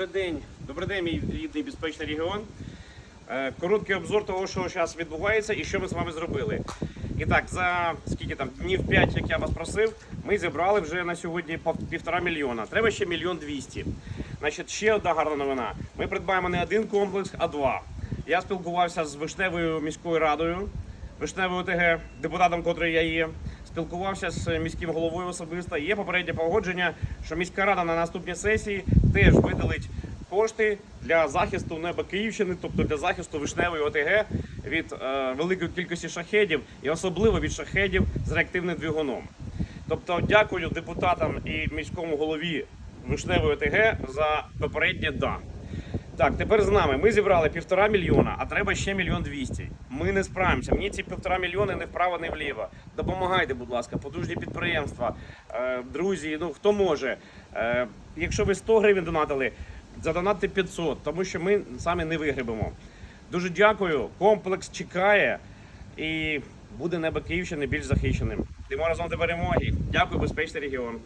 Добрий день, добрий день, мій рідний безпечний регіон. Е, Короткий обзор того, що зараз відбувається і що ми з вами зробили. І так, за скільки там днів 5, як я вас просив, ми зібрали вже на сьогодні півтора мільйона. Треба ще мільйон двісті. Значить, ще одна гарна новина. Ми придбаємо не один комплекс, а два. Я спілкувався з Вишневою міською радою, Вишневою ОТГ, депутатом, котрий я є. Спілкувався з міським головою особисто. Є попереднє погодження, що міська рада на наступній сесії теж видалить кошти для захисту неба Київщини, тобто для захисту вишневої ОТГ від е, великої кількості шахедів і особливо від шахедів з реактивним двигуном. Тобто, дякую депутатам і міському голові вишневої ОТГ за попереднє да. Так, тепер з нами. Ми зібрали півтора мільйона, а треба ще мільйон двісті. Ми не справимося. Мені ці півтора мільйони не вправо, не вліво. Допомагайте, будь ласка, потужні підприємства, е, друзі, ну хто може. Е, якщо ви 100 гривень донатили, задонатьте 500, тому що ми самі не вигребемо. Дуже дякую. Комплекс чекає і буде небо Київщини більш захищеним. Йдемо разом до перемоги. Дякую, безпечний регіон.